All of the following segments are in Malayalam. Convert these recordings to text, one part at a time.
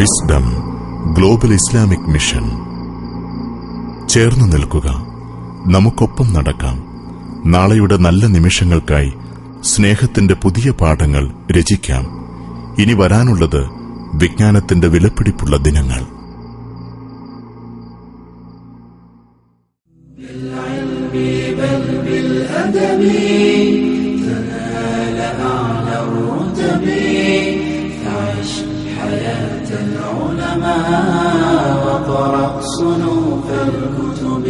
വിസ്ഡം ഗ്ലോബൽ ഇസ്ലാമിക് മിഷൻ ചേർന്ന് നിൽക്കുക. നമുക്കൊപ്പം നടക്കാം. നാളെയുടെ നല്ല നിമിഷങ്ങൾക്കായി സ്നേഹത്തിന്റെ പുതിയ പാഠങ്ങൾ രചിക്കാം. ഇനി വരാനുള്ളത് വിജ്ഞാനത്തിന്റെ വിലപിടിപ്പുള്ള ദിനങ്ങൾ. وقرأ صنوف الكتب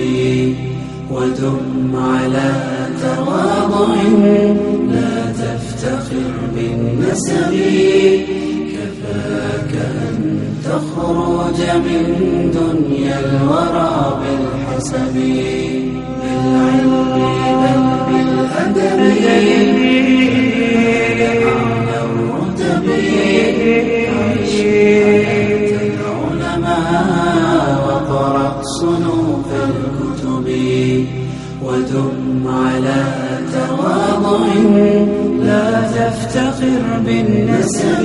ودم على تواضع لا تفتخر بالنسب. كفاك أن تخرج من دنيا الورى بالحسب. بالعلم بل بالأدب. أعلى الرتب. العلماء وقرأ صنوف الكتب ودم على تواضع لا تفتخر بالنسب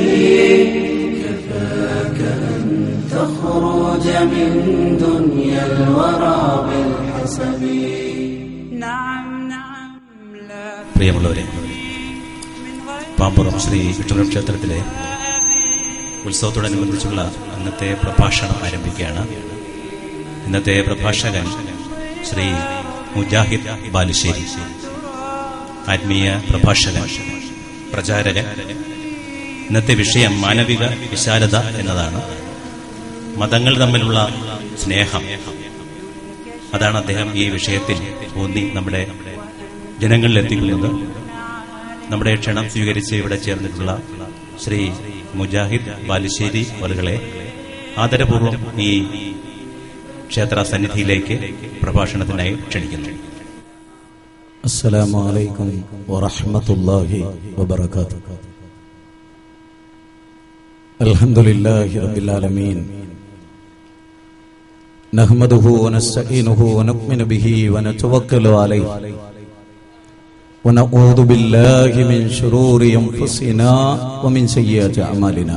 كفاك أن تخرج من دنيا الورى بالحسب نعم نعم لا പ്രിയമുള്ളവരെ പാമ്പുറം ശ്രീ വിഷ്ണുപുരം ക്ഷേത്രത്തിലെ ഉത്സവത്തോടനുബന്ധിച്ചുള്ള ഇന്നത്തെ പ്രഭാഷണം ആരംഭിക്കുകയാണ് ഇന്നത്തെ പ്രഭാഷകൻ ശ്രീ മുജാഹിദ് ബാലുശ്ശേരി. ആത്മീയ പ്രഭാഷകൻ പ്രചാരകൻ. ഇന്നത്തെ വിഷയം മാനവിക വിശാലത എന്നതാണ്. മതങ്ങൾ തമ്മിലുള്ള സ്നേഹം. അതാണ് അദ്ദേഹം ഈ വിഷയത്തിൽ ഊന്നി നമ്മുടെ ജനങ്ങളിൽ എത്തിക്കുന്നത്. നമ്മുടെ ക്ഷണം സ്വീകരിച്ച് ഇവിടെ ചേർന്നിട്ടുള്ള ശ്രീ മുജാഹിദ് ബാലുശ്ശേരി അവരുകളെ ആദരപൂർവം ഈ ക്ഷേത്ര സന്നിധിയിലേക്ക് പ്രഭാഷണത്തിനായി ക്ഷണിക്കുന്നു السلام عليكم ورحمة الله وبركاته الحمد لله رب العالمين نحمده ونستعينه ونؤمن به ونتوكل عليه ونعوذ بالله من شرور أنفسنا ومن سيئات أعمالنا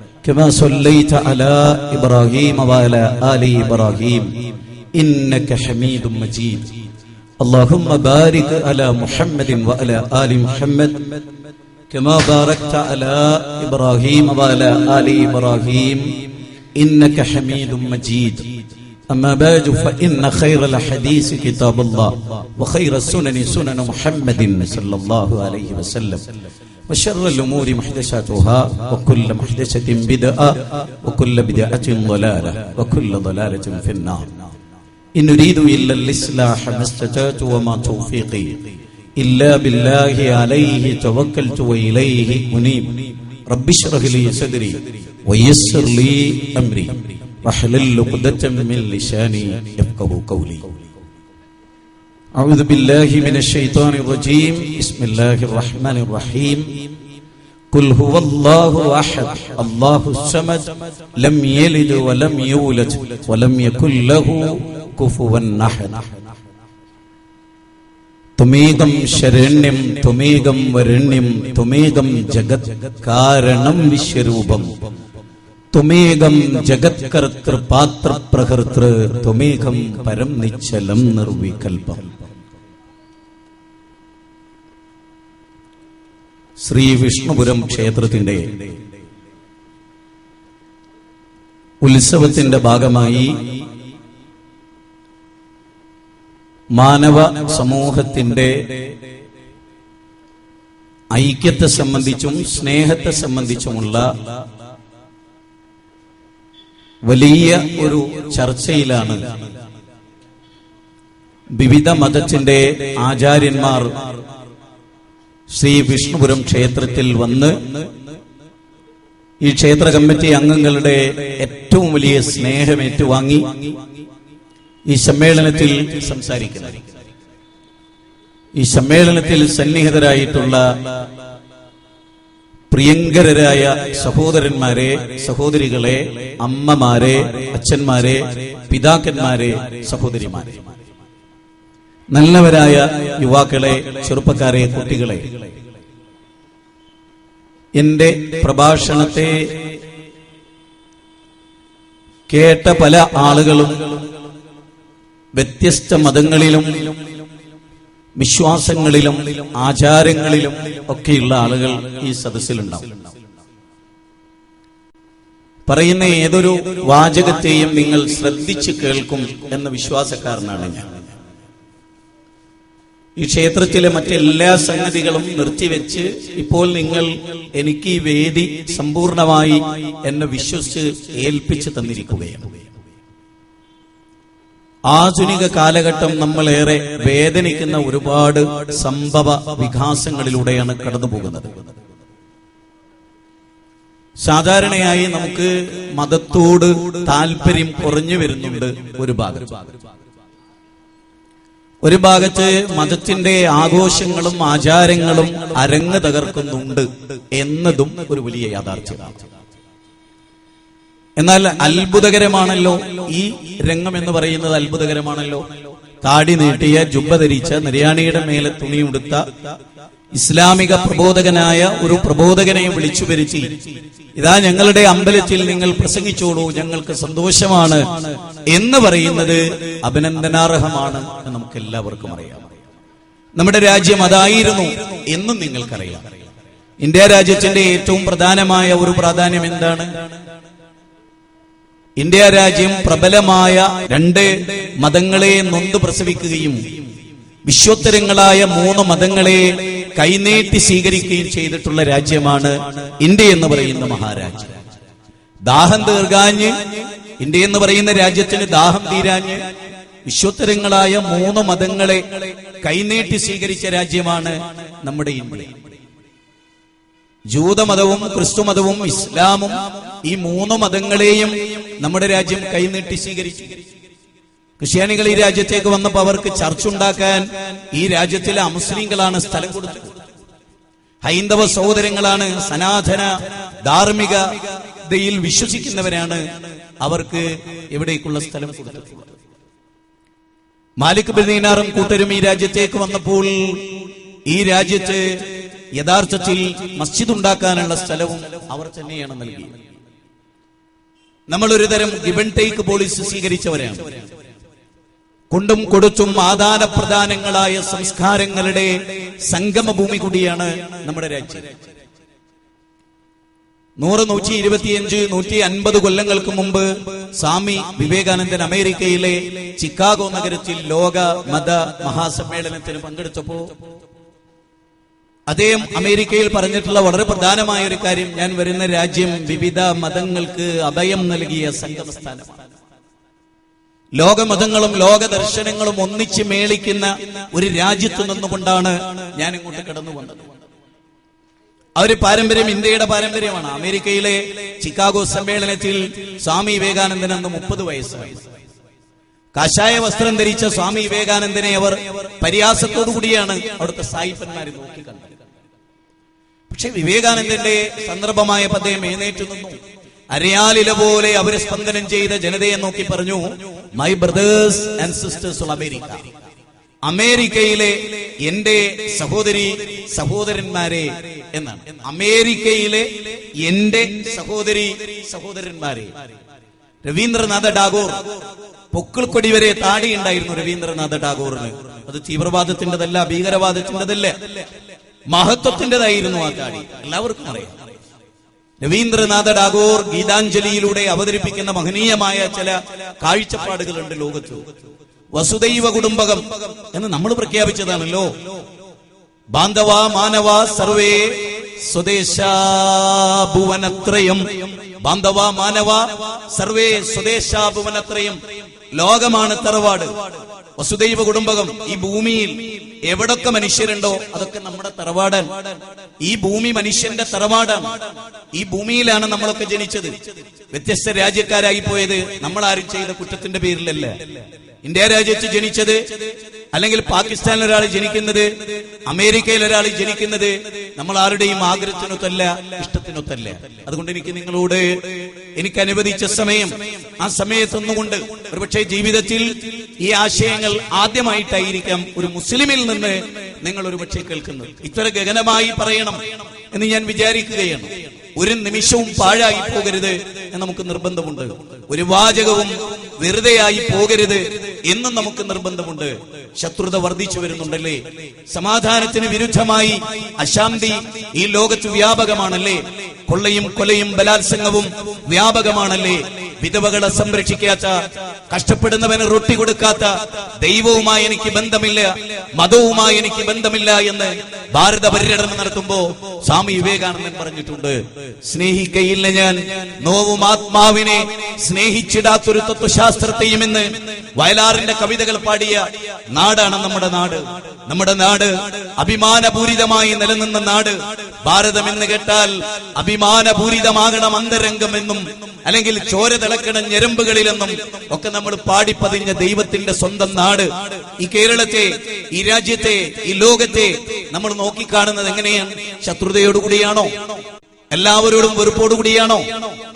كما صليت على إبراهيم وعلى آل إبراهيم إنك حميد مجيد اللهم بارك على محمد وعلى آل محمد كما باركت على إبراهيم وعلى آل إبراهيم إنك حميد مجيد أما بعد فإن خير الحديث كتاب الله وخير السنن سنن محمد صلى الله عليه وسلم وشر الأمور محدثاتها وكل محدثة بدعة وكل بدعة ضلالة وكل ضلالة في النار. إن نريد إلا الإصلاح ما استطعت وما توفيقي إلا بالله عليه توكلت وإليه أنيب. رب اشرح لي صدري ويسر لي أمري. واحلل عقدة من لساني يفقه قولي. أعوذ بالله من الشيطان الرجيم بسم الله الرحمن الرحيم قل هو الله أحد الله الصمد لم يلد ولم يولد ولم يكن له كفوا أحد തുമേകം ശരണ്യം തുമേകം വരണ്യം തുമേകം ജഗത് കാരണം വിശ്വരൂപം തുമേകം ജഗത്കർത്തൃ പാത്ര പ്രഹർത്തൃ തുമേകം പരം നിശ്ചലം നിർവികൽപം ശ്രീ വിഷ്ണുപുരം ക്ഷേത്രത്തിന്റെ ഉത്സവത്തിന്റെ ഭാഗമായി മാനവ സമൂഹത്തിന്റെ ഐക്യത്തെ സംബന്ധിച്ചും സ്നേഹത്തെ സംബന്ധിച്ചുമുള്ള വലിയ ഒരു ചർച്ചയിലാണ് വിവിധ മതത്തിന്റെ ആചാര്യന്മാർ ശ്രീ വിഷ്ണുപുരം ക്ഷേത്രത്തിൽ വന്ന് ഈ ക്ഷേത്ര കമ്മിറ്റി അംഗങ്ങളുടെ ഏറ്റവും വലിയ സ്നേഹം ഏറ്റുവാങ്ങി ഈ സമ്മേളനത്തിൽ സംസാരിക്കുന്നു ഈ സമ്മേളനത്തിൽ സന്നിഹിതരായിട്ടുള്ള പ്രിയങ്കരരായ സഹോദരന്മാരെ സഹോദരികളെ അമ്മമാരെ അച്ഛന്മാരെ പിതാക്കന്മാരെ സഹോദരിമാരെ. നല്ലവരായ യുവാക്കളെ ചെറുപ്പക്കാരെ കുട്ടികളെ. എന്റെ പ്രഭാഷണത്തെ കേട്ട പല ആളുകളും വ്യത്യസ്ത മതങ്ങളിലും വിശ്വാസങ്ങളിലും ആചാരങ്ങളിലും ഒക്കെയുള്ള ആളുകൾ ഈ സദസ്സിലുണ്ടാവും. പറയുന്ന ഏതൊരു വാചകത്തെയും നിങ്ങൾ ശ്രദ്ധിച്ച് കേൾക്കും എന്ന വിശ്വാസക്കാരനാണ് ഞാൻ. ഈ ക്ഷേത്രത്തിലെ മറ്റെല്ലാ സംഗതികളും നിർത്തിവെച്ച് ഇപ്പോൾ നിങ്ങൾ എനിക്ക് ഈ വേദി സമ്പൂർണമായി എന്നെ വിശ്വസിച്ച് ഏൽപ്പിച്ച് തന്നിരിക്കുകയാണ്. ആധുനിക കാലഘട്ടം നമ്മളേറെ വേദനിക്കുന്ന ഒരുപാട് സംഭവ വികാസങ്ങളിലൂടെയാണ് കടന്നുപോകുന്നത്. സാധാരണയായി നമുക്ക് മതത്തോട് താല്പര്യം കുറഞ്ഞു വരുന്നുണ്ട് ഒരു ഭാഗത്ത്. ഒരു ഭാഗത്ത് മതത്തിന്റെ ആഘോഷങ്ങളും ആചാരങ്ങളും അരങ്ങ് തകർക്കുന്നുണ്ട് എന്നതും ഒരു വലിയ യാഥാർത്ഥ്യമാണ് എന്നാൽ അത്ഭുതകരമാണല്ലോ ഈ രംഗം എന്ന് പറയുന്നത് അത്ഭുതകരമാണല്ലോ. താടി നീട്ടിയ ജുബ ധരിച്ച നിര്യാണിയുടെ മേലെ തുണിയുടുത്ത ഇസ്ലാമിക പ്രബോധകനായ ഒരു പ്രബോധകനെ വിളിച്ചു വരുത്തി. ഇതാ ഞങ്ങളുടെ അമ്പലത്തിൽ നിങ്ങൾ പ്രസംഗിച്ചോളൂ ഞങ്ങൾക്ക് സന്തോഷമാണ് എന്ന് പറയുന്നത് അഭിനന്ദനാർഹമാണ് എന്ന് നമുക്ക് എല്ലാവർക്കും അറിയാം. നമ്മുടെ രാജ്യം അതായിരുന്നു എന്നും നിങ്ങൾക്കറിയാം. ഇന്ത്യ രാജ്യത്തിന്റെ ഏറ്റവും പ്രധാനമായ ഒരു പ്രാധാന്യം എന്താണ്? ഇന്ത്യ രാജ്യം പ്രബലമായ രണ്ട് മതങ്ങളെ നൊന്ത് പ്രസവിക്കുകയും വിശ്വോത്തരങ്ങളായ മൂന്ന് മതങ്ങളെ കൈനീട്ടി സ്വീകരിക്കുകയും ചെയ്തിട്ടുള്ള രാജ്യമാണ് ഇന്ത്യ എന്ന് പറയുന്ന മഹാരാജ്യം. ദാഹം തീർക്കാഞ്ഞ് ഇന്ത്യ എന്ന് പറയുന്ന രാജ്യത്തിന് ദാഹം തീരാഞ്ഞ് വിശ്വത്തരങ്ങളായ മൂന്ന് മതങ്ങളെ കൈനീട്ടി സ്വീകരിച്ച രാജ്യമാണ് നമ്മുടെ ഇന്ത്യ. ജൂതമതവും ക്രിസ്തുമതവും ഇസ്ലാമും ഈ മൂന്ന് മതങ്ങളെയും നമ്മുടെ രാജ്യം കൈനീട്ടി സ്വീകരിച്ചു. ക്രിസ്ത്യാനികൾ ഈ രാജ്യത്തേക്ക് വന്നപ്പോൾ അവർക്ക് ചർച്ച ഉണ്ടാക്കാൻ ഈ രാജ്യത്തിലെ അമുസ്ലിങ്ങളാണ് സ്ഥലം കൊടുത്തത്. ഹൈന്ദവ സഹോദരങ്ങളാണ് സനാതന ധാർമ്മിക ഇതയിൽ വിശ്വസിക്കുന്നവരാണ് അവർക്ക് എവിടേക്കുള്ള സ്ഥലം കൊടുത്തിട്ടുള്ളത് മാലിക് ബദീനാറും കൂട്ടരും ഈ രാജ്യത്തേക്ക് വന്നപ്പോൾ ഈ രാജ്യത്ത് യഥാർത്ഥത്തിൽ മസ്ജിദ് ഉണ്ടാക്കാനുള്ള സ്ഥലവും അവർ തന്നെയാണ് നൽകിയത്. നമ്മൾ ഒരുതരം തരം ഗിബൺ ടേക്ക് പോളിസി സ്വീകരിച്ചവരാണ്. കൊണ്ടും കൊടുത്തും ആദാനപ്രദാനങ്ങളായ സംസ്കാരങ്ങളുടെ സംഗമഭൂമി കൂടിയാണ് നമ്മുടെ രാജ്യം. നൂറ് നൂറ്റി ഇരുപത്തിയഞ്ച് നൂറ്റി അൻപത് കൊല്ലങ്ങൾക്ക് മുമ്പ് സ്വാമി വിവേകാനന്ദൻ അമേരിക്കയിലെ ചിക്കാഗോ നഗരത്തിൽ ലോക മത മഹാസമ്മേളനത്തിന് പങ്കെടുത്തപ്പോ അദ്ദേഹം അമേരിക്കയിൽ പറഞ്ഞിട്ടുള്ള വളരെ പ്രധാനമായ ഒരു കാര്യം ഞാൻ വരുന്ന രാജ്യം വിവിധ മതങ്ങൾക്ക് അഭയം നൽകിയ സംഗമസ്ഥാനമാണ്. ലോകമതങ്ങളും ലോക ദർശനങ്ങളും ഒന്നിച്ച് മേളിക്കുന്ന ഒരു രാജ്യത്ത് നിന്നുകൊണ്ടാണ് ഞാൻ ഇങ്ങോട്ട് കടന്നു വന്നത്. ആ ഒരു പാരമ്പര്യം ഇന്ത്യയുടെ പാരമ്പര്യമാണ്. അമേരിക്കയിലെ ചിക്കാഗോ സമ്മേളനത്തിൽ സ്വാമി വിവേകാനന്ദൻ അന്ന് മുപ്പത് വയസ്സായി. കഷായ വസ്ത്രം ധരിച്ച സ്വാമി വിവേകാനന്ദനെ അവർ പരിഹാസത്തോടു കൂടിയാണ് അവിടുത്തെ നോക്കി കണ്ടത്. പക്ഷെ വിവേകാനന്ദന്റെ സന്ദർഭമായ എഴുന്നേറ്റ് നിന്നു. അരയാലില പോലെ അവരെ സ്പന്ദനം ചെയ്ത ജനതയെ നോക്കി പറഞ്ഞു my brothers and sisters of America അമേരിക്കയിലെ എന്റെ സഹോദരി സഹോദരന്മാരെ എന്നാണ്. അമേരിക്കയിലെ എന്റെ സഹോദരി സഹോദരന്മാരെ. രവീന്ദ്രനാഥ ടാഗോർ പൊക്കിൾക്കൊടി വരെ താടി ഉണ്ടായിരുന്നു രവീന്ദ്രനാഥ ടാഗോറിന്. അത് തീവ്രവാദത്തിന്റെതല്ല ഭീകരവാദത്തിന്റെതല്ല മഹത്വത്തിന്റെതായിരുന്നു ആ താടി. എല്ലാവർക്കും അറിയാം. രവീന്ദ്രനാഥ ടാഗോർ ഗീതാഞ്ജലിയിലൂടെ അവതരിപ്പിക്കുന്ന മഹനീയമായ ചില കാഴ്ചപ്പാടുകളുണ്ട് ലോകത്ത്. വസുദൈവ കുടുംബകം എന്ന് നമ്മൾ പ്രഖ്യാപിച്ചതാണല്ലോ. ബാന്ധവ മാനവ സർവേ സ്വദേശാഭുവനത്രയം ബാന്ധവ മാനവ സർവേ സ്വദേശാഭുവനത്രയം ലോകമാണ് തറവാട്. വസുദൈവ കുടുംബകം ഈ ഭൂമിയിൽ എവിടൊക്കെ മനുഷ്യരുണ്ടോ അതൊക്കെ നമ്മുടെ തറവാടൻ ഈ ഭൂമി മനുഷ്യന്റെ തറവാടാണ്. ഈ ഭൂമിയിലാണ് നമ്മളൊക്കെ ജനിച്ചത്. വ്യത്യസ്ത രാജ്യക്കാരായി പോയത് നമ്മൾ ആരും ചെയ്ത കുറ്റത്തിന്റെ പേരിലല്ല. ഇന്ത്യ രാജ്യത്ത് ജനിച്ചത് അല്ലെങ്കിൽ പാകിസ്ഥാനിൽ ഒരാൾ ജനിക്കുന്നത് അമേരിക്കയിൽ ഒരാൾ ജനിക്കുന്നത് നമ്മൾ ആരുടെയും ആഗ്രഹത്തിനൊത്തല്ല ഇഷ്ടത്തിനൊത്തല്ല. അതുകൊണ്ട് എനിക്ക് നിങ്ങളോട് എനിക്ക് അനുവദിച്ച സമയം ആ സമയത്തൊന്നുകൊണ്ട് ഒരുപക്ഷെ ജീവിതത്തിൽ ഈ ആശയങ്ങൾ ആദ്യമായിട്ടായിരിക്കാം ഒരു മുസ്ലിമിൽ നിന്ന് നിങ്ങൾ ഒരുപക്ഷെ കേൾക്കുന്നത്. ഇത്ര ഗഗനമായി പറയണം എന്ന് ഞാൻ വിചാരിക്കുകയാണ്. ഒരു നിമിഷവും പാഴായി പോകരുത് എന്ന് നമുക്ക് നിർബന്ധമുണ്ട്. ഒരു വാചകവും വെറുതെയായി പോകരുത് എന്നും നമുക്ക് നിർബന്ധമുണ്ട്. ശത്രുത വർദ്ധിച്ചു വരുന്നുണ്ടല്ലേ? സമാധാനത്തിന് വിരുദ്ധമായി അശാന്തി ഈ ലോകത്ത് വ്യാപകമാണല്ലേ? കൊള്ളയും കൊലയും ബലാത്സംഗവും വ്യാപകമാണല്ലേ? വിധവകളെ സംരക്ഷിക്കാത്ത കഷ്ടപ്പെടുന്നവന് റൊട്ടി കൊടുക്കാത്ത ദൈവവുമായി എനിക്ക് ബന്ധമില്ല മതവുമായി എനിക്ക് ബന്ധമില്ല എന്ന് ഭാരത പര്യടനം നടത്തുമ്പോ സ്വാമി വിവേകാനന്ദൻ പറഞ്ഞിട്ടുണ്ട്. സ്നേഹിക്കയില്ല ഞാൻ നോവും ആത്മാവിനെ സ്നേഹിച്ചിടാത്തൊരു തത്വശാസ്ത്രത്തെയും എന്ന് വയലാറിന്റെ കവിതകൾ പാടിയ നാടാണ് നമ്മുടെ നാട്. നമ്മുടെ നാട് അഭിമാനപൂരിതമായി നിലനിന്ന നാട്. ഭാരതം എന്ന് കേട്ടാൽ അഭിമാനപൂരിതമാകണം അന്തരംഗം എന്നും അല്ലെങ്കിൽ ചോര തിളക്കണം ഞെരമ്പുകളിലെന്നും ഒക്കെ നമ്മൾ പാടിപ്പതിഞ്ഞ ദൈവത്തിന്റെ സ്വന്തം നാട്. ഈ കേരളത്തെ ഈ രാജ്യത്തെ ഈ ലോകത്തെ നമ്മൾ നോക്കിക്കാണുന്നത് എങ്ങനെയാണ്? ശത്രുതയോടുകൂടിയാണോ? എല്ലാവരോടും വെറുപ്പോടുകൂടിയാണോ?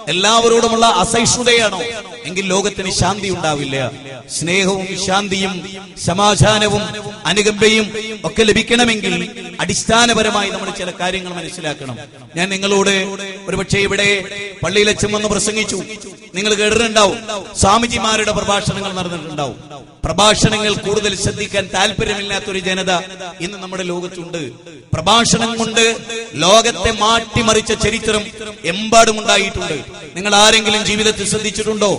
എല്ലാവരോടുമുള്ള അസഹിഷ്ണുതയാണോ? എങ്കിൽ ലോകത്തിന് ശാന്തി ഉണ്ടാവില്ല. സ്നേഹവും ശാന്തിയും സമാധാനവും അനുകമ്പയും ഒക്കെ ലഭിക്കണമെങ്കിൽ അടിസ്ഥാനപരമായി നമ്മൾ ചില കാര്യങ്ങൾ മനസ്സിലാക്കണം. ഞാൻ നിങ്ങളോട് ഒരുപക്ഷെ ഇവിടെ പള്ളിയിലച്ചം വന്ന് പ്രസംഗിച്ചു. നിങ്ങൾ കേട്ടിട്ടുണ്ടാവും. സ്വാമിജിമാരുടെ പ്രഭാഷണങ്ങൾ നടന്നിട്ടുണ്ടാവും. പ്രഭാഷണങ്ങൾ കൂടുതൽ ശ്രദ്ധിക്കാൻ താല്പര്യമില്ലാത്ത ഒരു ജനത ഇന്ന് നമ്മുടെ ലോകത്തുണ്ട്. പ്രഭാഷണം കൊണ്ട് ലോകത്തെ മാറ്റിമറിച്ച ചരിത്രം എമ്പാടും ഉണ്ടായിട്ടുണ്ട്. നിങ്ങൾ ആരെങ്കിലും ജീവിതത്തിൽ ശ്രദ്ധിച്ചിട്ടുണ്ടോ?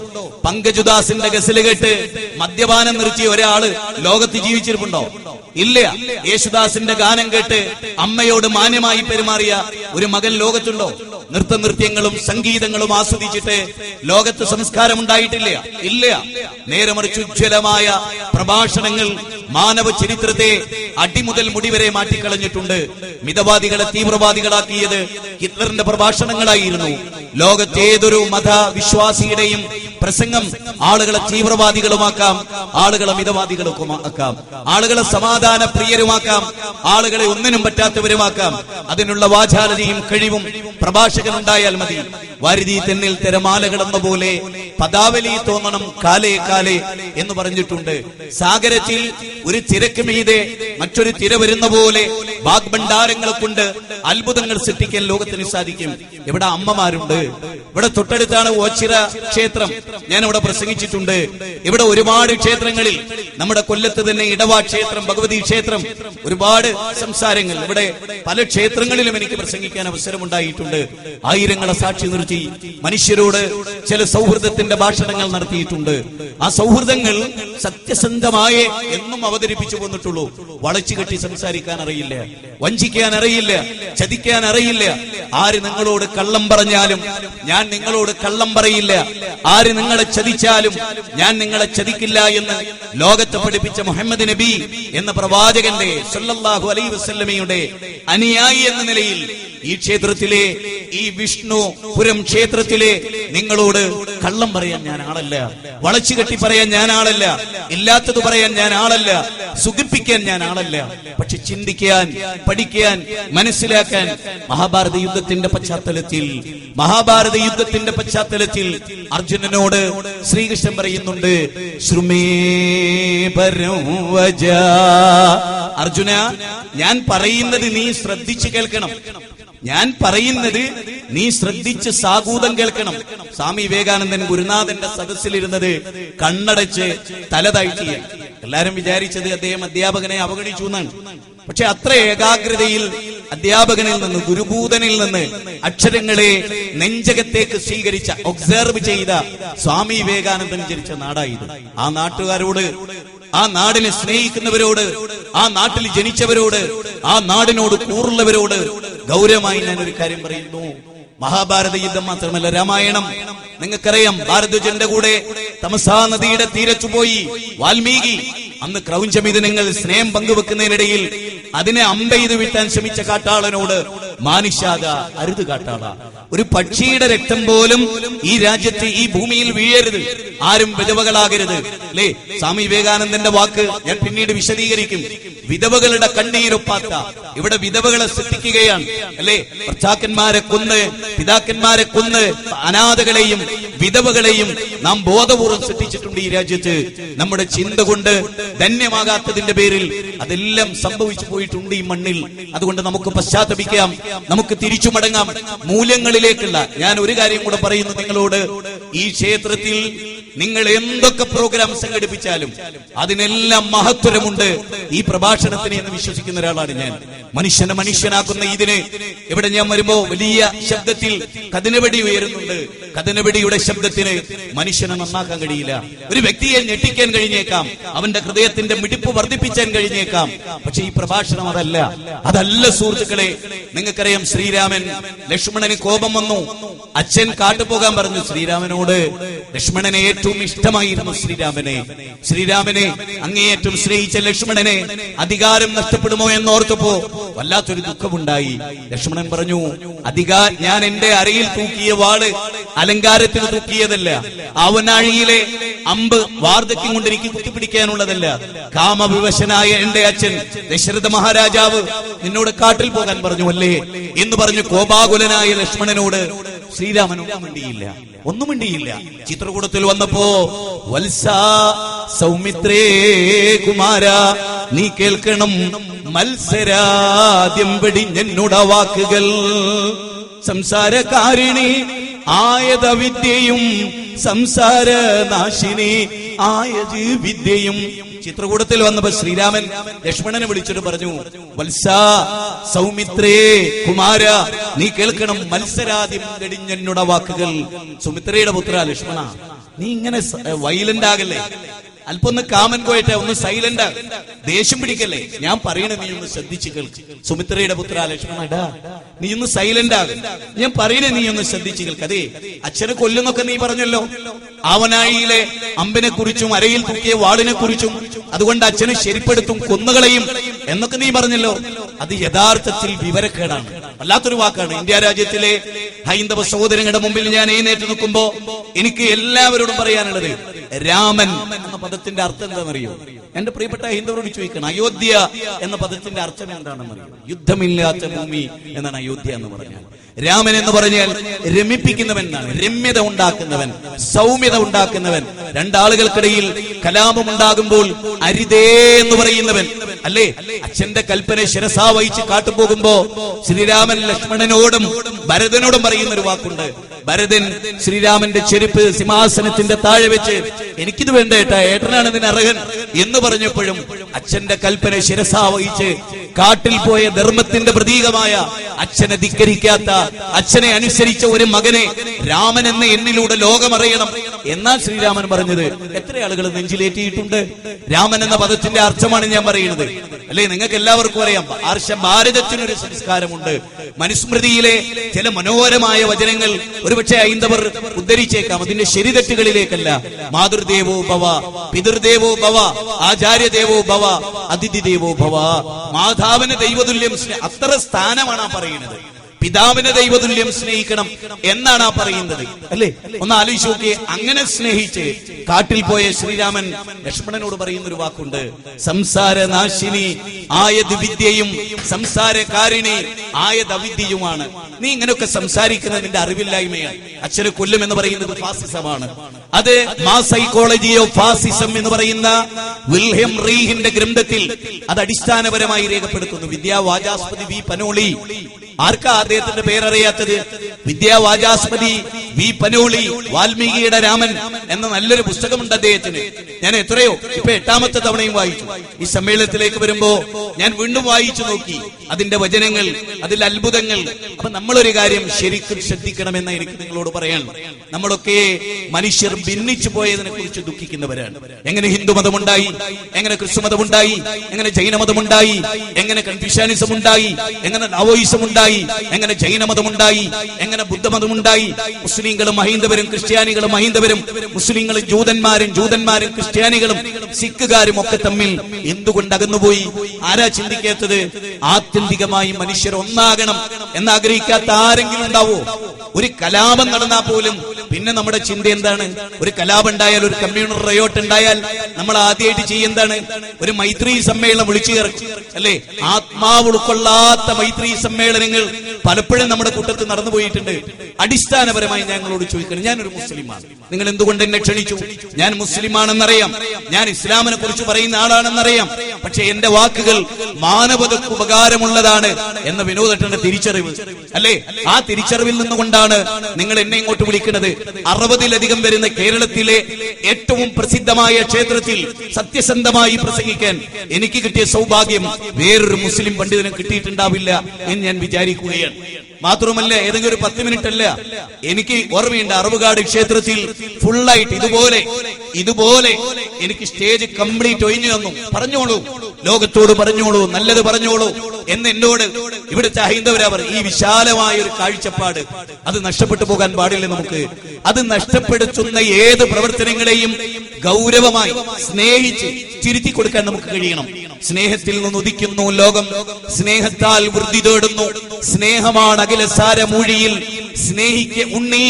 പങ്കജുദാസിന്റെ ഗസൽ കേട്ട് മദ്യപാനം നിർത്തിയ ഒരാൾ ലോകത്ത് ജീവിച്ചിരിപ്പുണ്ടോ? ഇല്ല. യേശുദാസിന്റെ ഗാനം കേട്ട് അമ്മയോട് മാന്യമായി പെരുമാറിയ ഒരു മകൻ ലോകത്തുണ്ടോ? നൃത്ത നൃത്യങ്ങളും സംഗീതങ്ങളും ആസ്വദിച്ചിട്ട് ലോകത്ത് സംസ്കാരം ഉണ്ടായിട്ടില്ല ഇല്ല. നേരെ മറിച്ച് ഉജ്ജ്വലമായ പ്രഭാഷണങ്ങൾ മാനവ ചരിത്രത്തെ അടിമുതൽ മുടിവരെ മാറ്റിക്കളഞ്ഞിട്ടുണ്ട്. മിതവാദികളെ തീവ്രവാദികളാക്കിയത് ഹിറ്റ്ലറിന്റെ പ്രഭാഷണങ്ങളായിരുന്നു. ലോകത്തേതൊരു മത വിശ്വാസിയുടെയും പ്രസംഗം ആളുകളെ തീവ്രവാദികളുമാക്കാം ആളുകളെ മിതവാദികളുമാക്കാം ആളുകളെ സമാധാന പ്രിയരുമാക്കാം ആളുകളെ ഒന്നിനും പറ്റാത്തവരുമാക്കാം. അതിനുള്ള വാചാലതയും കഴിവും പ്രഭാഷകൻ ഉണ്ടായാൽ മതി. വാരിതി തെന്നിൽ തിരമാലകളെന്ന പോലെ പദാവലി തോന്നണം കാലേ കാലേ എന്ന് പറഞ്ഞിട്ടുണ്ട്. സാഗരത്തിൽ ഒരു തിരക്ക് മീതെ മറ്റൊരു തിര വരുന്ന പോലെ വാഗ്ഭണ്ഡാരങ്ങളെ കൊണ്ട് അത്ഭുതങ്ങൾ സൃഷ്ടിക്കാൻ ലോകത്തിന് സാധിക്കും. ഇവിടെ അമ്മമാരുണ്ട്? ഇവിടെ തൊട്ടടുത്താണ് ഓച്ചിറ ക്ഷേത്രം. ഞാൻ ഇവിടെ പ്രസംഗിച്ചിട്ടുണ്ട്. ഇവിടെ ഒരുപാട് ക്ഷേത്രങ്ങളിൽ നമ്മുടെ കൊല്ലത്ത് തന്നെ ഇടവാ ക്ഷേത്രം ഭഗവതി ക്ഷേത്രം. ഒരുപാട് സംസാരങ്ങൾ. ഇവിടെ പല ക്ഷേത്രങ്ങളിലും എനിക്ക് പ്രസംഗിക്കാൻ അവസരമുണ്ടായിട്ടുണ്ട്. ആയിരങ്ങളെ സാക്ഷി നിർത്തി മനുഷ്യരോട് ചില സൗഹൃദത്തിന്റെ ഭാഷണങ്ങൾ നടത്തിയിട്ടുണ്ട്. ആ സൗഹൃദങ്ങൾ സത്യസന്ധമായ എന്നും അവതരിപ്പിച്ചു വന്നിട്ടുള്ളൂ. വളച്ചു കെട്ടി സംസാരിക്കാൻ അറിയില്ല. വഞ്ചിക്കാൻ അറിയില്ല ചതിക്കാൻ അറിയില്ല. ആര് നിങ്ങളോട് കള്ളം പറഞ്ഞാലും ഞാൻ നിങ്ങളോട് കള്ളം പറയില്ല. ആര് നിങ്ങളെ ചതിച്ചാലും ഞാൻ നിങ്ങളെ ചതിക്കില്ല എന്ന് ലോകത്ത് പഠിപ്പിച്ച മുഹമ്മദ് നബി എന്ന പ്രവാചകന്റെ സല്ലല്ലാഹു അലൈഹി വസല്ലമയുടെ അനുയായി എന്ന നിലയിൽ ഈ ക്ഷേത്രത്തിലെ ഈ വിഷ്ണു പുരം ക്ഷേത്രത്തിലെ നിങ്ങളോട് കള്ളം പറയാൻ ഞാൻ ആളല്ല. വളച്ചു കെട്ടി പറയാൻ ഞാൻ ആളല്ല. ഇല്ലാത്തത് പറയാൻ ഞാൻ ആളല്ല. സുഖിപ്പിക്കാൻ ഞാൻ ആളല്ല. പക്ഷെ ചിന്തിക്കാൻ പഠിക്കാൻ മനസ്സിലാക്കാൻ മഹാഭാരത യുദ്ധത്തിന്റെ പശ്ചാത്തലത്തിൽ മഹാഭാരത യുദ്ധത്തിന്റെ പശ്ചാത്തലത്തിൽ അർജുനനോട് ശ്രീകൃഷ്ണൻ പറയുന്നുണ്ട് അർജുന ഞാൻ പറയുന്നത് നീ ശ്രദ്ധിച്ചു കേൾക്കണം. ഞാൻ പറയുന്നത് നീ ശ്രദ്ധിച്ച് സാഗൂതം കേൾക്കണം. സ്വാമി വിവേകാനന്ദൻ ഗുരുനാഥന്റെ സദസ്സിലിരുന്നത് കണ്ണടച്ച് തലതാഴ്ത്തിയ എല്ലാരും വിചാരിച്ചത് അദ്ദേഹം അധ്യാപകനെ അവഗണിച്ചു എന്നാണ്. പക്ഷെ അത്ര ഏകാഗ്രതയിൽ അധ്യാപകനിൽ നിന്ന് ഗുരുഭൂതനിൽ നിന്ന് അക്ഷരങ്ങളെ നെഞ്ചകത്തേക്ക് സ്വീകരിച്ച ഒബ്സർവ് ചെയ്ത സ്വാമി വിവേകാനന്ദൻ ജനിച്ച നാടായത്. ആ നാട്ടുകാരോട് ആ നാടിനെ സ്നേഹിക്കുന്നവരോട് ആ നാട്ടിൽ ജനിച്ചവരോട് ആ നാടിനോട് കൂറുള്ളവരോട് ഗൗരവമായി ഞാൻ ഒരു കാര്യം പറയുന്നു. മഹാഭാരത യുദ്ധം മാത്രമല്ല രാമായണം. നിങ്ങൾക്കറിയാം ഭാരതജന്റെ കൂടെ തമസാ നദിയുടെ തീരച്ചു പോയി വാൽമീകി. അന്ന് ക്രൗഞ്ചമിത് നിങ്ങൾ സ്നേഹം പങ്കുവെക്കുന്നതിനിടയിൽ അതിനെ അമ്പെയ്ത് വീട്ടാൻ ശ്രമിച്ച കാട്ടാളനോട് മാനിഷാക അരുത് കാട്ടാള ഒരു പക്ഷിയുടെ രക്തം പോലും ഈ രാജ്യത്ത് ഈ ഭൂമിയിൽ വീഴരുത്. ആരും വിധവകളാകരുത്. അല്ലേ? സ്വാമി വിവേകാനന്ദന്റെ വാക്ക് ഞാൻ പിന്നീട് വിശദീകരിക്കും. വിധവകളുടെ കണ്ണീരൊപ്പാത്ത ഇവിടെ വിധവകളെ സൃഷ്ടിക്കുകയാണ്. അല്ലേ? ഭർത്താക്കന്മാരെ കൊന്ന് പിതാക്കന്മാരെ കൊന്ന് അനാഥകളെയും വിധവകളെയും നാം ബോധപൂർവം സൃഷ്ടിച്ചിട്ടുണ്ട് ഈ രാജ്യത്ത്. നമ്മുടെ ചിന്ത കൊണ്ട് ധന്യമാകാത്തതിന്റെ പേരിൽ അതെല്ലാം സംഭവിച്ചു പോയിട്ടുണ്ട് ഈ മണ്ണിൽ. അതുകൊണ്ട് നമുക്ക് പശ്ചാത്തപിക്കാം നമുക്ക് തിരിച്ചു മടങ്ങാം. മൂല്യങ്ങളിലേക്കുള്ള ഞാൻ ഒരു കാര്യം കൂടെ പറയുന്നു നിങ്ങളോട്. ഈ ക്ഷേത്രത്തിൽ നിങ്ങൾ എന്തൊക്കെ പ്രോഗ്രാം സംഘടിപ്പിച്ചാലും അതിനെല്ലാം മഹത്വരമുണ്ട്. ഈ പ്രഭാഷണത്തിന് എന്ന് വിശ്വസിക്കുന്ന ഒരാളാണ് ഞാൻ. മനുഷ്യനെ മനുഷ്യനാക്കുന്ന ഇതിന് ഇവിടെ ഞാൻ വരുമ്പോ വലിയ ശബ്ദത്തിൽ കഥനപടി ഉയരുന്നുണ്ട്. കഥനപടിയുടെ ശബ്ദത്തിന് മനുഷ്യനെ നന്നാക്കാൻ കഴിയില്ല. ഒരു വ്യക്തിയെ ഞെട്ടിക്കാൻ കഴിഞ്ഞേക്കാം. അവന്റെ ഹൃദയത്തിന്റെ മിടിപ്പ് വർദ്ധിപ്പിക്കാൻ കഴിഞ്ഞേക്കാം. പക്ഷെ ഈ പ്രഭാഷണം അതല്ല. അതല്ല സുഹൃത്തുക്കളെ നിങ്ങൾക്കറിയാം ശ്രീരാമൻ ലക്ഷ്മണന് കോപം വന്നു. അച്ഛൻ കാട്ടുപോകാൻ പറഞ്ഞു ശ്രീരാമനോട് ലക്ഷ്മണനെ ഏറ്റവും ഇഷ്ടമായിരുന്നു ശ്രീരാമനെ. ശ്രീരാമനെ അങ്ങേയറ്റം സ്നേഹിച്ച ലക്ഷ്മണനെ അധികാരം നഷ്ടപ്പെടുമോ എന്നോർത്തപ്പോ വല്ലാത്തൊരു ദുഃഖമുണ്ടായി. ലക്ഷ്മണൻ പറഞ്ഞു അധികാ ഞാൻ എന്റെ അരയിൽ തൂക്കിയ വാൾ അലങ്കാരത്തിന് തൂക്കിയതല്ല. അവനാഴിയിലെ അമ്പ് വാർദ്ധക്യം കൊണ്ട് എനിക്ക് കുത്തിപ്പിടിക്കാനുള്ളതല്ല. കാമവിവശനായ എന്റെ അച്ഛൻ ദശരഥ മഹാരാജാവ് നിന്നോട് കാട്ടിൽ പോകാൻ പറഞ്ഞു അല്ലേ? എന്ന് പറഞ്ഞു കോപാകുലനായ ലക്ഷ്മണനോട് ശ്രീരാമനോട് മിണ്ടിയില്ല. ഒന്നും മിണ്ടിയില്ല. ചിത്രകൂടത്തിൽ വന്നപ്പോ വത്സ സൗമിത്രേ കുമാര നീ കേൾക്കണം. മത്സരാദ്യം വെടിഞ്ഞെന്നുട വാക്കുകൾ. സംസാരകാരിണി ആയത വിദ്യയും സംസാര നാശിനി ആയത് വിദ്യയും ചിത്രകൂടത്തിൽ വന്നപ്പോ ശ്രീരാമൻ ലക്ഷ്മണനെ വിളിച്ചിട്ട് പറഞ്ഞു വത്സ സൗമിത്രേ കുമാര നീ കേൾക്കണം മത്സരാദ്യം വെടിഞ്ഞെന്നുട വാക്കുകൾ. സുമിത്രയുടെ പുത്ര ലക്ഷ്മണ നീ ഇങ്ങനെ വൈലന്റ് ആകല്ലേ? അല്പം ഒന്ന് കാമൻ പോയിട്ടെ ഒന്ന് സൈലന്റ് ദേഷ്യം പിടിക്കല്ലേ? ഞാൻ പറയണ നീ ഒന്ന് ശ്രദ്ധിച്ചു കേൾക്ക്. സുമിത്രയുടെ പുത്ര ലക്ഷ്മണടാ നീ ഒന്ന് സൈലന്റ് ആകും. ഞാൻ പറയണേ നീ ഒന്ന് ശ്രദ്ധിച്ചു കേൾക്ക്. അതെ അച്ഛനെ കൊല്ലുന്നൊക്കെ നീ പറഞ്ഞല്ലോ. അവനായിലെ അമ്പിനെ കുറിച്ചും അരയിൽ തൂക്കിയ വാളിനെ കുറിച്ചും അതുകൊണ്ട് അച്ഛനെ ശരിപ്പെടുത്തും കൊന്നുകളയും എന്നൊക്കെ നീ പറഞ്ഞല്ലോ. അത് യഥാർത്ഥത്തിൽ വിവരക്കേടാണ്. വല്ലാത്തൊരു വാക്കാണ്. ഇന്ത്യ രാജ്യത്തിലെ ഹൈന്ദവ സഹോദരങ്ങളുടെ മുമ്പിൽ ഞാൻ എഴുന്നേറ്റ് നിൽക്കുമ്പോ എനിക്ക് എല്ലാവരോടും പറയാനുള്ളത് രാമൻ എന്ന പദത്തിന്റെ അർത്ഥം എന്താണെന്നറിയോ? എന്റെ പ്രിയപ്പെട്ട ഹൈന്ദവരോട് ചോദിക്കണം അയോധ്യ എന്ന പദത്തിന്റെ അർത്ഥം എന്താണെന്ന് അറിയോ? യുദ്ധമില്ലാത്ത ഭൂമി എന്നാണ് അയോധ്യ എന്ന് പറഞ്ഞാൽ. രാമൻ എന്ന് പറഞ്ഞാൽ രമിപ്പിക്കുന്നവൻ എന്നാണ് രമ്യത ഉണ്ടാക്കുന്നവൻ സൗമ്യത ഉണ്ടാക്കുന്നവൻ. രണ്ടാളുകൾക്കിടയിൽ കലാപം ഉണ്ടാകുമ്പോൾ അരിതേ എന്ന് പറയുന്നവൻ അല്ലേ? അച്ഛന്റെ കൽപ്പന ശിരസാ വഹിച്ച് കാട്ടുപോകുമ്പോ ശ്രീരാമൻ ലക്ഷ്മണനോടും ഭരതനോടും പറയുന്ന ഒരു വാക്കുണ്ട്. ഭരതൻ ശ്രീരാമന്റെ ചെരുപ്പ് സിംഹാസനത്തിന്റെ താഴെ വെച്ച് എനിക്കിത് വേണ്ട ഏട്ടാ ഏട്ടനാണ് ഇതിന് അർഹൻ എന്ന് പറഞ്ഞപ്പോഴും അച്ഛന്റെ കൽപ്പന ശിരസാ വഹിച്ച് കാട്ടിൽ പോയ ധർമ്മത്തിന്റെ പ്രതീകമായ അച്ഛനെ ധിക്കരിക്കാത്ത അച്ഛനെ അനുസരിച്ച ഒരു മകനെ രാമൻ എന്ന എന്നിലൂടെ ലോകമറിയണം. എന്നാ ശ്രീരാമൻ പറഞ്ഞത് എത്ര ആളുകൾ നെഞ്ചിലേറ്റിയിട്ടുണ്ട്? രാമൻ എന്ന പദത്തിന്റെ അർത്ഥമാണ് ഞാൻ പറയുന്നത്. അല്ലേ? നിങ്ങൾക്ക് എല്ലാവർക്കും അറിയാം ആർഷ ഭാരതത്തിനൊരു സംസ്കാരമുണ്ട്. മനുസ്മൃതിയിലെ ചില മനോഹരമായ വചനങ്ങൾ ഒരുപക്ഷെ ഹൈന്ദവർ ഉദ്ധരിച്ചേക്കാം. അതിന്റെ ശരിതെറ്റുകളിലേക്കല്ല. മാതൃദേവോ ഭവ പിതൃദേവോ ഭവ ആചാര്യദേവോ ഭവ അതിഥിദേവോ ഭവ. മാതാവിന് ദൈവതുല്യം അത്ര സ്ഥാനമാണ് ആ പറയുന്നത്. പിതാവിനെ ദൈവതുല്യം സ്നേഹിക്കണം എന്നാണ് ആ പറയുന്നത്. അല്ലേ? ഒന്ന് ആലോചിച്ച് നോക്കി അങ്ങനെ സ്നേഹിച്ച് കാട്ടിൽ പോയ ശ്രീരാമൻ ലക്ഷ്മണനോട് പറയുന്ന ഒരു വാക്കുണ്ട്. സംസാര നാശിനി ആയത് വിദ്യയും സംസാരകാരിണി ആയത് അവിദ്യയുമാണ്. നീ ഇങ്ങനെയൊക്കെ സംസാരിക്കുന്നത് നിന്റെ അറിവില്ലായ്മയാണ്. അച്ഛനെ കൊല്ലും എന്ന് പറയുന്നത് ഫാസിസമാണ്. അത് മാ സൈക്കോളജി ഓഫ് ഫാസിസം എന്ന് പറയുന്ന വിൽഹം റീഹിന്റെ ഗ്രന്ഥത്തിൽ അത് അടിസ്ഥാനപരമായി രേഖപ്പെടുത്തുന്നു. വിദ്യാവാചാസ്പതി വി. പനോളി ആർക്കാ അദ്ദേഹത്തിന്റെ പേരറിയാത്തത്? വിദ്യാവാചാസ്മതി വി പനോളി വാൽമീകിയുടെ രാമൻ എന്ന നല്ലൊരു പുസ്തകമുണ്ട് അദ്ദേഹത്തിന്. ഞാൻ എത്രയോ ഇപ്പൊ എട്ടാമത്തെ തവണയും വായിച്ചു. ഈ സമ്മേളനത്തിലേക്ക് വരുമ്പോ ഞാൻ വീണ്ടും വായിച്ചു നോക്കി അതിന്റെ വചനങ്ങൾ അതിൽ അത്ഭുതങ്ങൾ. അപ്പൊ നമ്മളൊരു കാര്യം ശരിക്കും ശ്രദ്ധിക്കണമെന്ന് എനിക്ക് നിങ്ങളോട് പറയാൻ. നമ്മളൊക്കെ മനുഷ്യർ ഭിന്നിച്ചു പോയതിനെ കുറിച്ച് ദുഃഖിക്കുന്നവരാണ്. എങ്ങനെ ഹിന്ദു മതമുണ്ടായി എങ്ങനെ ക്രിസ്തു മതമുണ്ടായി എങ്ങനെ ജൈന മതമുണ്ടായി എങ്ങനെ കൺഫ്യൂഷ്യാനിസം ഉണ്ടായി എങ്ങനെ നവോയിസം ഉണ്ടായി എങ്ങനെ ജൈനമതമുണ്ടായി എങ്ങനെ ബുദ്ധമതമുണ്ടായി മുസ്ലിങ്ങളും മഹീന്ദവരും ക്രിസ്ത്യാനികളും മഹീന്ദവരും മുസ്ലിങ്ങളും ജൂതന്മാരും ജൂതന്മാരും ക്രിസ്ത്യാനികളും സിഖുകാരും ഒക്കെ തമ്മിൽ എന്തുകൊണ്ട് അകന്നുപോയി? ആരാ ചിന്തിക്കാത്തത്? ആത്യന്തികമായി മനുഷ്യർ ഒന്നാകണം എന്നാഗ്രഹിക്കാത്ത ആരെങ്കിലും ഉണ്ടാവോ? ഒരു കലാപം നടന്നാൽ പോലും പിന്നെ നമ്മുടെ ചിന്ത എന്താണ്? ഒരു കലാപുണ്ടായാൽ ഒരു കമ്മ്യൂണൽ റയോട്ട് ഉണ്ടായാൽ നമ്മൾ ആദ്യമായിട്ട് ചെയ്യുന്നതാണ് ഒരു മൈത്രി സമ്മേളനം വിളിച്ചു ചേർക്കും അല്ലേ? ആത്മാവ് ഉൾക്കൊള്ളാത്ത മൈത്രി സമ്മേളനങ്ങൾ പലപ്പോഴും നമ്മുടെ കൂട്ടത്തിൽ നടന്നു പോയിട്ടുണ്ട്. അടിസ്ഥാനപരമായി ഞങ്ങളോട് ചോദിക്കണം ഞാനൊരു മുസ്ലിമാണ്. നിങ്ങൾ എന്തുകൊണ്ട് എന്നെ ക്ഷണിച്ചു? ഞാൻ മുസ്ലിമാണെന്നറിയാം. ഞാൻ ഇസ്ലാമിനെ കുറിച്ച് പറയുന്ന ആളാണെന്നറിയാം. പക്ഷെ എന്റെ വാക്കുകൾ മാനവതക്ക് ഉപകാരമുള്ളതാണ് എന്ന വിനോദട്ടന്റെ തിരിച്ചറിവ്. അല്ലേ? ആ തിരിച്ചറിവിൽ നിന്നുകൊണ്ടാണ് നിങ്ങൾ എന്നെ ഇങ്ങോട്ട് വിളിക്കുന്നത്. അറുപതിലധികം വരുന്ന കേരളത്തിലെ ഏറ്റവും പ്രസിദ്ധമായ ക്ഷേത്രത്തിൽ സത്യസന്ധമായി പ്രസംഗിക്കാൻ എനിക്ക് കിട്ടിയ സൗഭാഗ്യം വേറൊരു മുസ്ലിം പണ്ഡിതനും കിട്ടിയിട്ടുണ്ടാവില്ല എന്ന് ഞാൻ വിചാരിക്കുകയാണ്. മാത്രമല്ല ഏതെങ്കിലും ഒരു പത്ത് മിനിറ്റ് അല്ല എനിക്ക് ഓർമ്മയുണ്ട് അറബുകാട് ക്ഷേത്രത്തിൽ ഫുള്ളായിട്ട് ഇതുപോലെ ഇതുപോലെ എനിക്ക് സ്റ്റേജ് കംപ്ലീറ്റ് ഒഴിഞ്ഞു തന്നു. പറഞ്ഞോളൂ. ലോകത്തോട് പറഞ്ഞോളൂ. നല്ലത് പറഞ്ഞോളൂ. എന്ന് എന്നോട് ഇവിടുത്തെ ഹൈന്ദവരവർ ഈ വിശാലമായ ഒരു കാഴ്ചപ്പാട്. അത് നഷ്ടപ്പെട്ടു പോകാൻ പാടില്ല നമുക്ക്. അത് നഷ്ടപ്പെടുത്തുന്ന ഏത് പ്രവർത്തനങ്ങളെയും ഗൗരവമായി സ്നേഹിച്ച് തിരുത്തി കൊടുക്കാൻ നമുക്ക് കഴിയണം. സ്നേഹത്തിൽ നിന്ന് ഉദിക്കുന്നു ലോകം. സ്നേഹത്താൽ വൃദ്ധി തേടുന്നു. സ്നേഹമാണ് അഖിലസാര മൂഴിയിൽ സ്നേഹിക്ക ഉണ്ണി.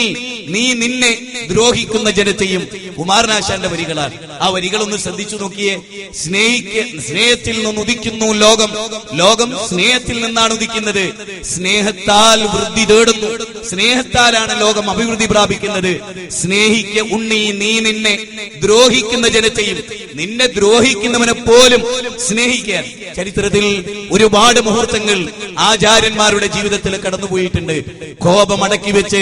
നീ നിന്നെ ദ്രോഹിക്കുന്ന ജനത്തെയും കുമാരനാശാന്റെ വരികളാണ് ആ വരികളൊന്ന് ശ്രദ്ധിച്ചു നോക്കിയേ. സ്നേഹിക്ക സ്നേഹത്തിൽ നിന്ന് ഉദിക്കുന്നു ലോകം. ലോകം സ്നേഹത്തിൽ നിന്നാണ് ഉദിക്കുന്നത്. സ്നേഹത്താൽ വൃദ്ധി തേടുന്നു. സ്നേഹത്താലാണ് ലോകം അഭിവൃദ്ധി പ്രാപിക്കുന്നത്. സ്നേഹിക്ക ഉണ്ണി. നീ നിന്നെ ദ്രോഹിക്കുന്ന ജനത്തെയും നിന്നെ ദ്രോഹിക്കുന്നവനെ പോലും സ്നേഹിക്കാൻ. ചരിത്രത്തിൽ ഒരുപാട് മുഹൂർത്തങ്ങൾ ആചാര്യന്മാരുടെ ജീവിതത്തിൽ കടന്നുപോയിട്ടുണ്ട്. കോപം അടക്കി വെച്ച്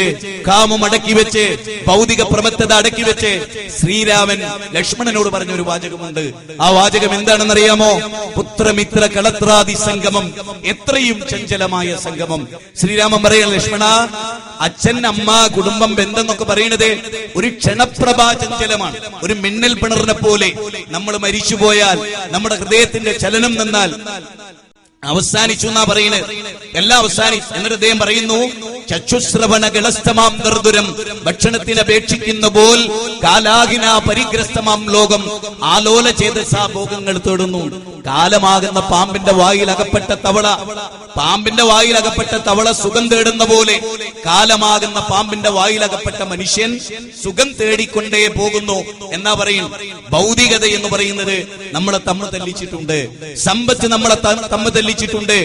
കാമം അടക്കി വെച്ച് ഭൗതിക പ്രമത്തത അടക്കി വെച്ച് ശ്രീരാമൻ ലക്ഷ്മണനോട് പറഞ്ഞ ഒരു വാചകമുണ്ട്. ആ വാചകം എന്താണെന്ന് അറിയാമോ പുത്രമിത്ര കളത്രാദി സംഗമം എത്രയും ചഞ്ചലമായ സംഗമം. ശ്രീരാമൻ പറയുക ലക്ഷ്മണ അച്ഛൻ അമ്മ കുടുംബം ബന്ധം എന്നൊക്കെ പറയുന്നത് ഒരു ക്ഷണപ്രഭാ ചഞ്ചലമാണ്. ഒരു മിന്നൽ പിണറിനെ പോലെ നമ്മൾ മരിച്ചു പോയാൽ നമ്മുടെ ഹൃദയത്തിന്റെ ചലനം നിന്നാൽ അവസാനിച്ചു എന്നാ പറയുന്നത് എല്ലാം അവസാനിച്ചു എന്നിട്ട് അദ്ദേഹം പറയുന്നു ചക്ഷുശ്രവണ ഗളസ്തമാം ദർദുരം ഭക്ഷണത്തിന് അപേക്ഷിക്കുന്ന പോൽ കാലാഹിന പരിഗ്രസ്തമാം ലോകം. ആലോല ചേതസാ ഭോഗങ്ങൾ തേടുന്നു. കാലമാകുന്ന പാമ്പിന്റെ വായിൽ അകപ്പെട്ട തവള പാമ്പിന്റെ വായിൽ അകപ്പെട്ട തവള സുഖം തേടുന്ന പോലെ കാലമാകുന്ന പാമ്പിന്റെ വായിൽ അകപ്പെട്ട മനുഷ്യൻ സുഖം തേടിക്കൊണ്ടേ പോകുന്നു എന്നാ പറയും. ഭൗതികത എന്ന് പറയുന്നത് നമ്മളെ തമ്മ തല്ലിച്ചിട്ടുണ്ട്. സമ്പത്ത് നമ്മളെ തമ്മ തല്ലിച്ചിട്ടുണ്ട്.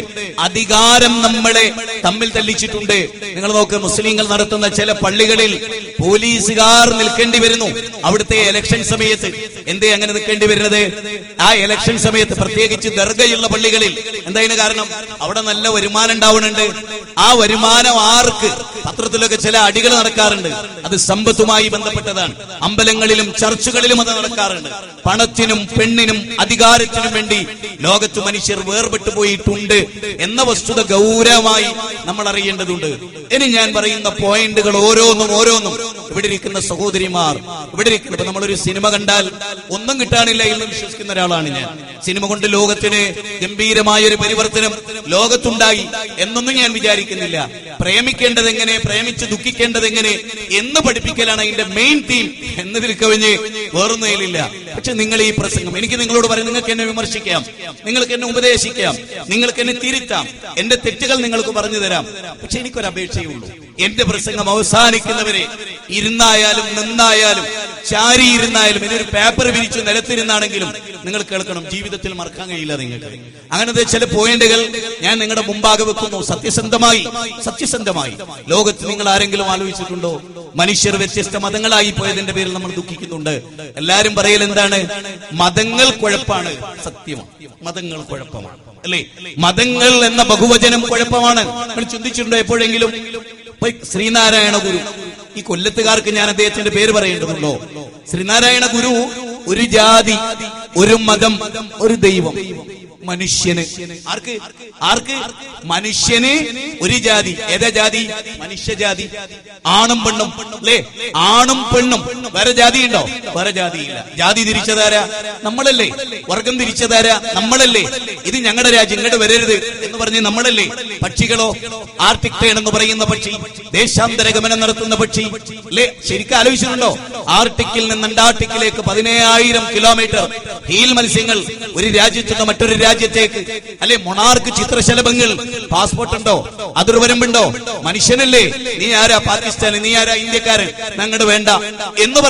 അധികാരം നമ്മളെ തമ്മിൽ തല്ലിച്ചിട്ടുണ്ട്. നിങ്ങൾ നോക്ക് മുസ്ലിങ്ങൾ നടത്തുന്ന ചില പള്ളികളിൽ പോലീസുകാർ നിൽക്കേണ്ടി വരുന്നു. അവിടുത്തെ എലക്ഷൻ സമയത്ത്. എന്തേ അങ്ങനെ നിൽക്കേണ്ടി വരുന്നത്? ആ എലക്ഷൻ സമയത്ത് പ്രത്യേകിച്ച് ദർഗയുള്ള പള്ളികളിൽ. എന്താ ഇതിന് കാരണം? അവിടെ നല്ല വരുമാനം ഉണ്ടാവുന്നുണ്ട്. ആ വരുമാനം ആർക്ക്? പത്രത്തിലൊക്കെ ചില അടികൾ നടക്കാറുണ്ട്. അത് സമ്പത്തുമായി ബന്ധപ്പെട്ടതാണ്. അമ്പലങ്ങളിലും ചർച്ചുകളിലും അത് നടക്കാറുണ്ട്. പണത്തിനും പെണ്ണിനും അധികാരത്തിനും വേണ്ടി ലോകത്ത് മനുഷ്യർ വേർപെട്ടു പോയിട്ടുണ്ട് എന്ന വസ്തുത ഗൗരവമായി നമ്മൾ അറിയേണ്ടതുണ്ട്. ഇനി ഞാൻ പറയുന്ന പോയിന്റുകൾ ഓരോന്നും ഓരോന്നും. ഇവിടെ ഇരിക്കുന്ന സഹോദരിമാർ ഇവിടെ ഇരിക്കുന്ന ഇപ്പൊ നമ്മളൊരു സിനിമ കണ്ടാൽ ഒന്നും കിട്ടാനില്ല എന്ന് വിശ്വസിക്കുന്ന ഒരാളാണ് ഞാൻ. സിനിമ കൊണ്ട് ലോകത്തിന് ഗംഭീരമായ ഒരു പരിവർത്തനം ലോകത്തുണ്ടായി എന്നൊന്നും ഞാൻ വിചാരിക്കുന്നില്ല പ്രേമിക്കേണ്ടത് എങ്ങനെ പ്രേമിച്ച് ദുഃഖിക്കേണ്ടത് എങ്ങനെ എന്ന് പഠിപ്പിക്കലാണ് അതിന്റെ മെയിൻ തീം എന്നതിൽ കവിഞ്ഞ് വേറൊന്നുമില്ല പക്ഷെ നിങ്ങൾ ഈ പ്രസംഗം എനിക്ക് നിങ്ങളോട് പറയും നിങ്ങൾക്ക് എന്നെ വിമർശിക്കാം നിങ്ങൾക്ക് എന്നെ ഉപദേശിക്കാം നിങ്ങൾക്ക് എന്നെ തിരുത്താം എന്റെ തെറ്റുകൾ നിങ്ങൾക്ക് പറഞ്ഞു തരാം. പക്ഷെ എനിക്കൊരു അപേക്ഷയുള്ളൂ എന്റെ പ്രസംഗം അവസാനിക്കുന്നവരെ ഇരുന്നായാലും നിന്നായാലും ചാരി ഇരുന്നാലും ഇനി പേപ്പർ വിരിച്ചു നിലത്തിരുന്നാണെങ്കിലും നിങ്ങൾ കേൾക്കണം ജീവിതത്തിൽ മറക്കാൻ കഴിയില്ല നിങ്ങൾക്ക്. അങ്ങനത്തെ ചില പോയിന്റുകൾ ഞാൻ നിങ്ങളുടെ മുമ്പാകെ വെക്കുന്നു. സത്യസന്ധമായി സത്യസന്ധമായി. ലോകത്ത് നിങ്ങൾ ആരെങ്കിലും ആലോചിച്ചിട്ടുണ്ടോ? മനുഷ്യർ വ്യത്യസ്ത മതങ്ങളായി പോയതിന്റെ പേരിൽ നമ്മൾ ദുഃഖിക്കുന്നുണ്ട്. എല്ലാരും പറയൽ എന്താണ്? മതങ്ങൾ കുഴപ്പമാണ് സത്യമാണ് മതങ്ങൾ കുഴപ്പമാണ്. അല്ലേ? മതങ്ങൾ എന്ന ബഹുവചനം കുഴപ്പമാണ്. നമ്മൾ ചിന്തിച്ചിട്ടുണ്ടോ എപ്പോഴെങ്കിലും? ശ്രീനാരായണ ഗുരു ഈ കൊല്ലത്തുകാർക്ക് ഞാൻ അദ്ദേഹത്തിന്റെ പേര് പറയേണ്ടതുണ്ടോ? ശ്രീനാരായണ ഗുരു ഒരു ജാതി ഒരു മതം ഒരു ദൈവം. മനുഷ്യന്? ആർക്ക്? ആർക്ക്? മനുഷ്യന് ഒരു ജാതി. ഏതാ ജാതി? മനുഷ്യജാതി. ആണും പെണ്ണും. അല്ലേ? ആണും പെണ്ണും. വേറെ ജാതി ഉണ്ടോ വേറെ ജാതിയില്ല. ജാതി തിരിച്ചതാരാ? നമ്മളല്ലേ. വർഗം തിരിച്ചതാരാ? നമ്മളല്ലേ. ഇത് ഞങ്ങളുടെ രാജ്യം. ഇങ്ങോട്ട് വരരുത് എന്ന് പറഞ്ഞ് നമ്മളല്ലേ. പക്ഷികളോ ആർട്ടിക് ട്രെയിൻ എന്ന് പറയുന്ന പക്ഷി ദേശാന്തര ഗമനം നടത്തുന്ന പക്ഷി അല്ലേ? ശരിക്കും ആലോചിച്ചിട്ടുണ്ടോ? ആർട്ടിക്കിൽ നിന്ന് അന്റാർട്ടിക്കിലേക്ക് പതിനേഴായിരം കിലോമീറ്റർ ഹീൽ മത്സ്യങ്ങൾ ഒരു രാജ്യത്തുനിന്ന് മറ്റൊരു രാജ്യത്തേക്ക്. അല്ലെ മൊണാർക്ക് ചിത്രശലഭങ്ങൾ? പാസ്പോർട്ട് ഉണ്ടോ? അതിർവരമ്പുണ്ടോ? വരുമ്പുണ്ടോ മനുഷ്യനല്ലേ? നീ ആരാ പാകിസ്ഥാൻ നീ ആരാ ഇന്ത്യക്കാരൻ? ഞങ്ങളുടെ വേണ്ട. എന്ന് പറയും.